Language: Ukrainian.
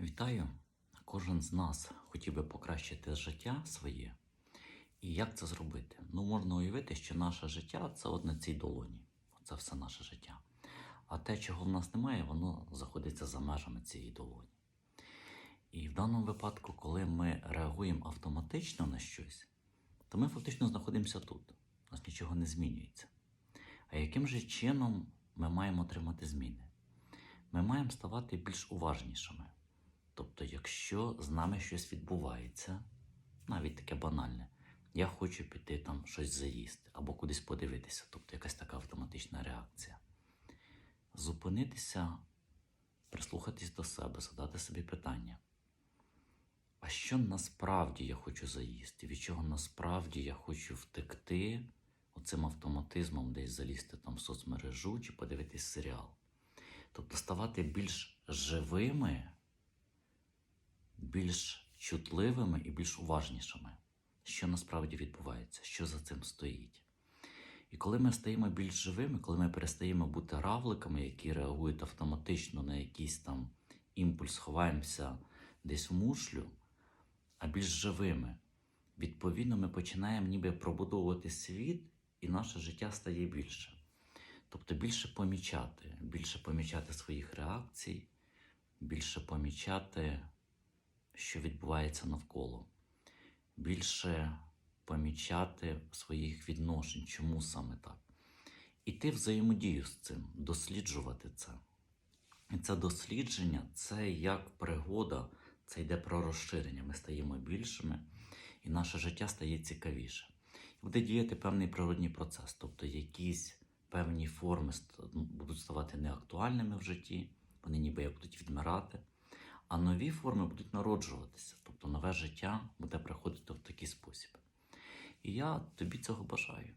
Вітаю! Кожен з нас хотів би покращити життя своє. І як це зробити? Ну, можна уявити, що наше життя це от на цій долоні. Це все наше життя. А те, чого в нас немає, воно знаходиться за межами цієї долоні. І в даному випадку, коли ми реагуємо автоматично на щось, то ми фактично знаходимося тут. У нас нічого не змінюється. А яким же чином ми маємо отримати зміни? Ми маємо ставати більш уважнішими. Тобто, якщо з нами щось відбувається, навіть таке банальне, я хочу піти там щось заїсти або кудись подивитися, тобто якась така автоматична реакція. Зупинитися, прислухатись до себе, задати собі питання. А що насправді я хочу заїсти? Від чого насправді я хочу втекти оцим автоматизмом, десь залізти там в соцмережу чи подивитись серіал? Тобто ставати більш живими, більш чутливими і більш уважнішими, що насправді відбувається, що за цим стоїть. І коли ми стаємо більш живими, коли ми перестаємо бути равликами, які реагують автоматично на якийсь там імпульс, ховаємося десь в мушлю, а більш живими, відповідно, ми починаємо ніби пробудовувати світ, і наше життя стає більше. Тобто більше помічати, більше помічати своїх реакцій, більше помічати, що відбувається навколо, більше помічати своїх відношень, чому саме так. Іти взаємодію з цим, досліджувати це. І це дослідження це як пригода, це йде про розширення. Ми стаємо більшими, і наше життя стає цікавіше. І буде діяти певний природній процес, тобто якісь певні форми будуть ставати неактуальними в житті, вони ніби як будуть відмирати, а нові форми будуть народжуватися, тобто нове життя буде приходити в такий спосіб. І я тобі цього бажаю.